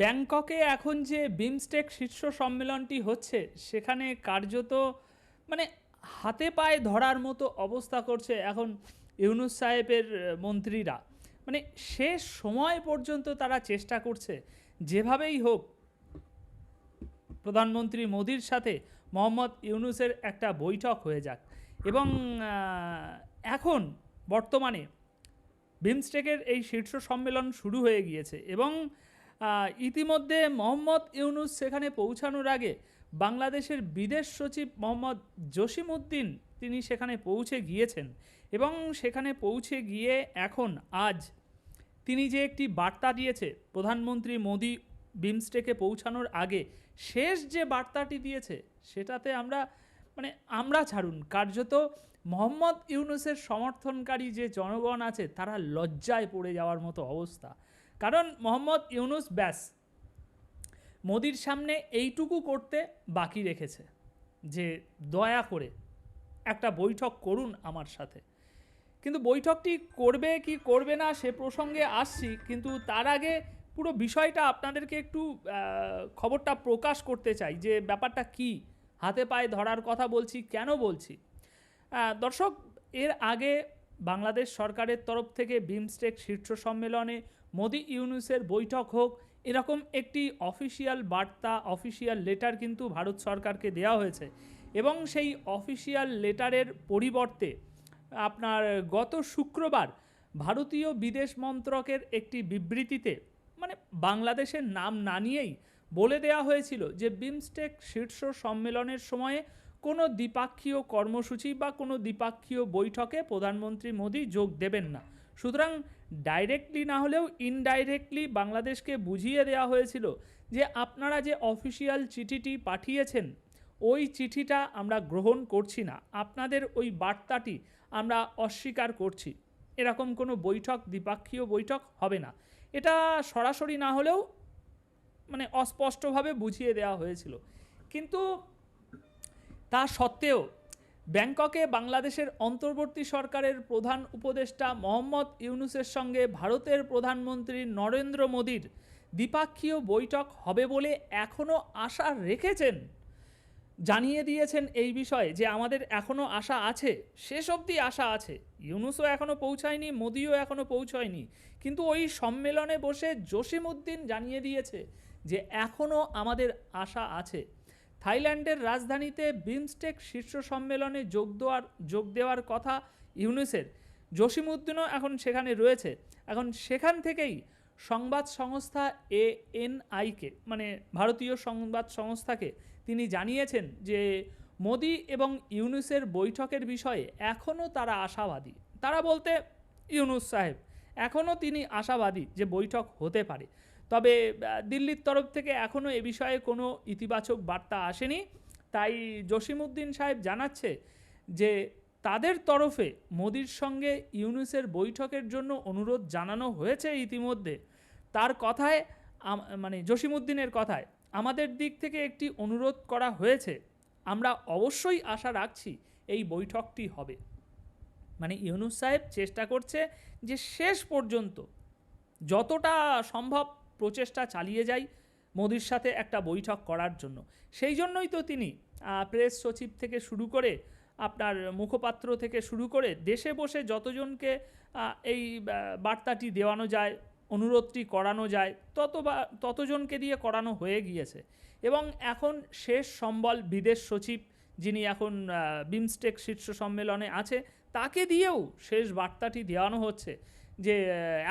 ব্যাংককে এখন যে বিমস্টেক শীর্ষ সম্মেলনটি হচ্ছে, সেখানে কার্যত মানে হাতে পায়ে ধরার মতো অবস্থা করছে এখন ইউনুস সাহেবের মন্ত্রীরা। মানে শেষ সময় পর্যন্ত তারা চেষ্টা করছে, যেভাবেই হোক। প্রধানমন্ত্রী মোদির সাথে মোহাম্মদ ইউনুসের একটা বৈঠক হয়ে যাক। এবং এখন বর্তমানে বিমস্টেকের এই শীর্ষ সম্মেলন শুরু হয়ে গিয়েছে এবং ইতিমধ্যে মোহাম্মদ ইউনুস সেখানে পৌঁছানোর আগে বাংলাদেশের বিদেশ সচিব মোহাম্মদ জসিমউদ্দিন তিনি সেখানে পৌঁছে গিয়েছেন এবং সেখানে পৌঁছে গিয়ে এখন আজ তিনি যে একটি বার্তা দিয়েছে, প্রধানমন্ত্রী মোদি বিমস্টেকে পৌঁছানোর আগে শেষ যে বার্তাটি দিয়েছে, সেটাতে আমরা মানে আমরা ছাড়ুন, কার্যত মোহাম্মদ ইউনুসের সমর্থনকারী যে জনগণ আছে, তারা লজ্জায় পড়ে যাওয়ার মতো অবস্থা। কারণ মোহাম্মদ ইউনুস ব্যাস মোদির সামনে এইটুকু করতে বাকি রেখেছে যে দয়া করে একটা বৈঠক করুন আমার সাথে। কিন্তু বৈঠকটি করবে কি করবে না সে প্রসঙ্গে আসছি, কিন্তু তার আগে পুরো বিষয়টা আপনাদেরকে একটু খবরটা প্রকাশ করতে চাই যে ব্যাপারটা কি? হাতে পায়ে ধরার কথা বলছি, কেন বলছি? দর্শক, এর আগে বাংলাদেশ সরকারের তরফ থেকে বিমস্টেক শীর্ষ সম্মেলনে মোদি ইউনুসের বৈঠক হোক, এরকম একটি অফিসিয়াল বার্তা, অফিসিয়াল লেটার কিন্তু ভারত সরকারকে দেওয়া হয়েছে। এবং সেই অফিসিয়াল লেটারের পরিবর্তে আপনার গত শুক্রবার ভারতীয় বিদেশ মন্ত্রকের একটি বিবৃতিতে মানে বাংলাদেশের নাম না নিয়েই বলে দেওয়া হয়েছিল যে বিমস্টেক শীর্ষ সম্মেলনের সময়ে কোনো দ্বিপাক্ষীয় কর্মসূচি বা কোনো দ্বিপাক্ষীয় বৈঠকে প্রধানমন্ত্রী মোদী যোগ দেবেন না। সুতরাং ডাইরেক্টলি না হলেও ইনডাইরেক্টলি বাংলাদেশকে বুঝিয়ে দেওয়া হয়েছিল যে আপনারা যে অফিসিয়াল চিঠিটি পাঠিয়েছেন, ওই চিঠিটা আমরা গ্রহণ করছি না। আপনাদের ওই বার্তাটি আমরা অস্বীকার করছি। এরকম কোনো বৈঠক, দ্বিপাক্ষীয় বৈঠক হবে না। এটা সরাসরি না হলেও মানে অস্পষ্টভাবে বুঝিয়ে দেওয়া হয়েছিল। কিন্তু তা সত্ত্বেও ব্যাংককে বাংলাদেশের অন্তর্বর্তী সরকারের প্রধান উপদেষ্টা মোহাম্মদ ইউনুসের সঙ্গে ভারতের প্রধানমন্ত্রী নরেন্দ্র মোদীর দ্বিপাক্ষীয় বৈঠক হবে বলে এখনও আশা রেখেছেন। জানিয়ে দিয়েছেন এই বিষয়ে যে আমাদের এখনও আশা আছে, শেষ অবধি আশা আছে। ইউনুসও এখনও পৌঁছায়নি, মোদিও এখনও পৌঁছায়নি। কিন্তু ওই সম্মেলনে বসে জসিমউদ্দিন জানিয়ে দিয়েছে যে এখনও আমাদের আশা আছে। থাইল্যান্ডের রাজধানীতে বিমস্টেক শীর্ষ সম্মেলনে যোগ দেওয়ার যোগ দেওয়ার কথা ইউনুসের। জসিমউদ্দিনও এখন সেখানে রয়েছে। এখন সেখান থেকেই সংবাদ সংস্থা এএনআইকে মানে ভারতীয় সংবাদ সংস্থাকে তিনি জানিয়েছেন যে মোদি এবং ইউনুসের বৈঠকের বিষয়ে এখনও তারা আশাবাদী। তারা বলতে, ইউনুস সাহেব, এখনও তিনি আশাবাদী যে বৈঠক হতে পারে। তবে দিল্লির তরফ থেকে এখনও এ বিষয়ে কোনো ইতিবাচক বার্তা আসেনি। তাই জসিমউদ্দিন সাহেব জানাচ্ছে যে, তাদের তরফে মোদির সঙ্গে ইউনুসের বৈঠকের জন্য অনুরোধ জানানো হয়েছে ইতিমধ্যে। তার কথায় মানে জসিমউদ্দিনের কথায় আমাদের দিক থেকে একটি অনুরোধ করা হয়েছে। আমরা অবশ্যই আশা রাখছি এই বৈঠকটি হবে। মানে ইউনুস সাহেব চেষ্টা করছে যে শেষ পর্যন্ত যতটা সম্ভব প্রচেষ্টা চালিয়ে যাই মোদির সাথে একটা বৈঠক করার জন্য। সেই জন্যই তো তিনি প্রেস সচিব থেকে শুরু করে, আপনার মুখপাত্র থেকে শুরু করে দেশে বসে যতজনকে এই বার্তাটি দেওয়ানো যায়, অনুরোধটি করানো যায়, তত বা, ততজনকে দিয়ে করানো হয়ে গিয়েছে। এবং এখন শেষ সম্বল বিদেশ সচিব, যিনি এখন বিমস্টেক শীর্ষ সম্মেলনে আছে, তাকে দিয়েও শেষ বার্তাটি দেওয়ানো হচ্ছে। যে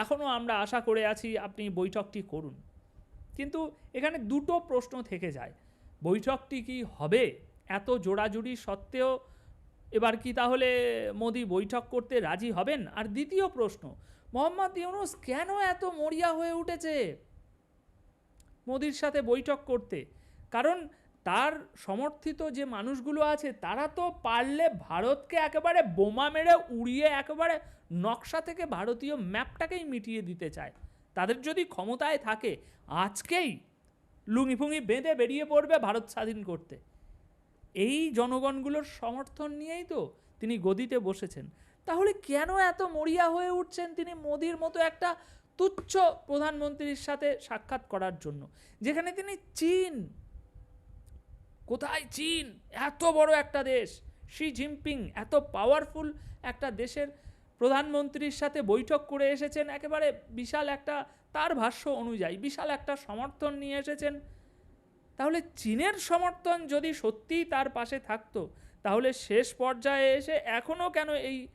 এখনও আমরা আশা করে আছি আপনি বৈঠকটি করুন। কিন্তু এখানে দুটো প্রশ্ন থেকে যায়। বৈঠকটি কি হবে? এত জোড়াজুড়ি সত্ত্বেও এবার কি তাহলে মোদি বৈঠক করতে রাজি হবেন? আর দ্বিতীয় প্রশ্ন, মোহাম্মদ ইউনুস কেন এত মরিয়া হয়ে উঠেছে? মোদির সাথে বৈঠক করতে। কারণ তার সমর্থিত যে মানুষগুলো আছে, তারা তো পারলে ভারতকে একেবারে বোমা মেরে উড়িয়ে একেবারে নকশা থেকে ভারতীয় ম্যাপটাকেই মিটিয়ে দিতে চায়। তাদের যদি ক্ষমতায় থাকে, আজকেই লুঙি ফুঙি বেঁধে বেরিয়ে পড়বে ভারত স্বাধীন করতে। এই জনগণগুলোর সমর্থন নিয়েই তো তিনি গদিতে বসেছেন। তাহলে কেন এত মরিয়া হয়ে উঠছেন তিনি মোদির মতো একটা তুচ্ছ প্রধানমন্ত্রীর সাথে সাক্ষাৎ করার জন্য, যেখানে তিনি চীন কোথায় চীন? এত বড় একটা দেশ। শি জিনপিং এত পাওয়ারফুল একটা দেশের প্রধানমন্ত্রীর সাথে বৈঠক করে এসেছেন। একেবারে বিশাল একটা তার ভাষ্য অনুযায়ী, বিশাল একটা সমর্থন নিয়ে এসেছেন। তাহলে চীনের সমর্থন যদি সত্যিই তার পাশে থাকতো, তাহলে শেষ পর্যায়ে এসে এখনও কেন এই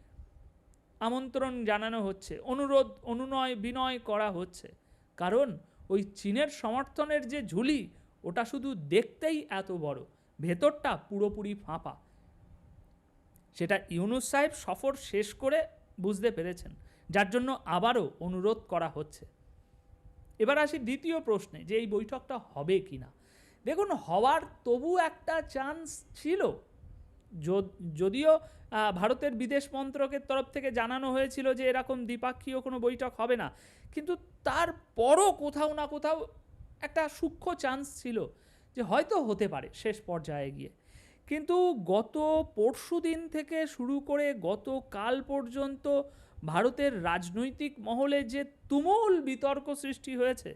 আমন্ত্রণ জানানো হচ্ছে, অনুরোধ, অনুনয়, বিনয় করা হচ্ছে? কারণ ওই চীনের সমর্থনের যে ঝুলি ওটা শুধু দেখতেই এত বড়। ভেতরটা পুরোপুরি ফাঁপা। সেটা ইউনুস সাহেব সফর শেষ করে বুঝতে পেরেছেন, যার জন্য আবারও অনুরোধ করা হচ্ছে। এবার আসি দ্বিতীয় প্রশ্নে, যে এই বৈঠকটা হবে কি না দেখুন, হওয়ার তবু একটা চান্স ছিল। যদিও ভারতের বিদেশ মন্ত্রকের তরফ থেকে জানানো হয়েছিল যে এরকম দ্বিপাক্ষীয় কোনো বৈঠক হবে না। কিন্তু তারপরও কোথাও না কোথাও একটা সূক্ষ্ম চান্স ছিল যে হয়তো হতে পারে শেষ পর্যায়ে গিয়ে। কিন্তু গত পরশু দিন থেকে শুরু করে গত কাল পর্যন্ত ভারতের রাজনৈতিক মহলে যে তুমুল বিতর্ক সৃষ্টি হয়েছে,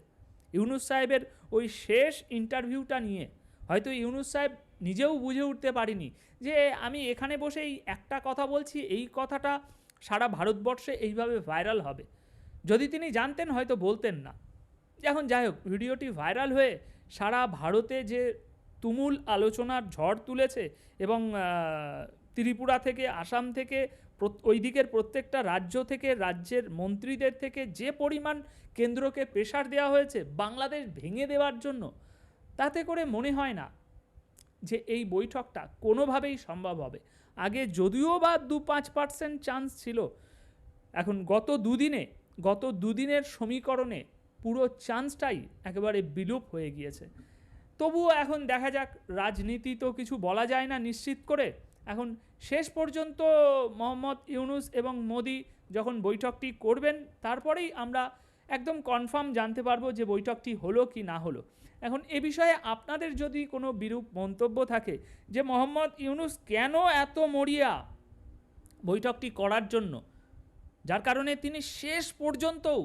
ইউনুস সাহেবের ওই শেষ ইন্টারভিউটা নিয়ে, হয়তো ইউনুস সাহেব নিজেও বুঝে উঠতে পারিনি যে আমি এখানে বসেই একটা কথা বলছি, এই কথাটা সারা ভারতবর্ষে এইভাবে ভাইরাল হবে। যদি তিনি জানতেন হয়তো বলতেন না। এখন যাই হোক, ভিডিওটি ভাইরাল হয়ে সারা ভারতে যে তুমুল আলোচনার ঝড় তুলেছে এবং ত্রিপুরা থেকে, আসাম থেকে ওই দিকের প্রত্যেকটা রাজ্য থেকে, রাজ্যের মন্ত্রীদের থেকে যে পরিমাণ কেন্দ্রকে প্রেশার দেওয়া হয়েছে বাংলাদেশ ভেঙে দেওয়ার জন্য, তাতে করে মনে হয় না যে এই বৈঠকটা কোনোভাবেই সম্ভব হবে। আগে যদিও বা দু পাঁচ পার্সেন্ট চান্স ছিল, এখন গত দুদিনে, গত দুদিনের সমীকরণে পুরো চান্সটাই একেবারে বিলুপ হয়ে গিয়েছে। তবুও এখন দেখা যাক, রাজনীতি তো কিছু বলা যায় না নিশ্চিত করে। এখন শেষ পর্যন্ত মোহাম্মদ ইউনুস এবং মোদি যখন বৈঠকটি করবেন, তারপরেই আমরা একদম কনফার্ম জানতে পারব যে বৈঠকটি হলো কি না হলো। এখন এ বিষয়ে আপনাদের যদি কোনো বিরূপ মন্তব্য থাকে যে মোহাম্মদ ইউনুস কেন এত মরিয়া বৈঠকটি করার জন্য, যার কারণে তিনি শেষ পর্যন্তও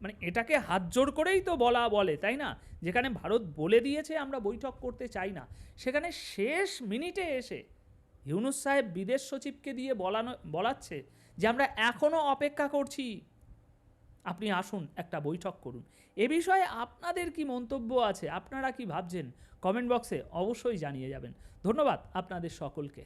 মানে এটাকে হাত জোর করেই তো বলা বলে, তাই না? যেখানে ভারত বলে দিয়েছে আমরা বৈঠক করতে চাই না। সেখানে শেষ মিনিটে এসে ইউনুস সাহেব বিদেশ সচিবকে দিয়ে বলানো, বলাচ্ছে যে আমরা এখনও অপেক্ষা করছি। আপনি আসুন, একটা বৈঠক করুন। এ বিষয়ে আপনাদের কি মন্তব্য আছে? আপনারা কি ভাবছেন? কমেন্ট বক্সে অবশ্যই জানিয়ে যাবেন। ধন্যবাদ আপনাদের সকলকে।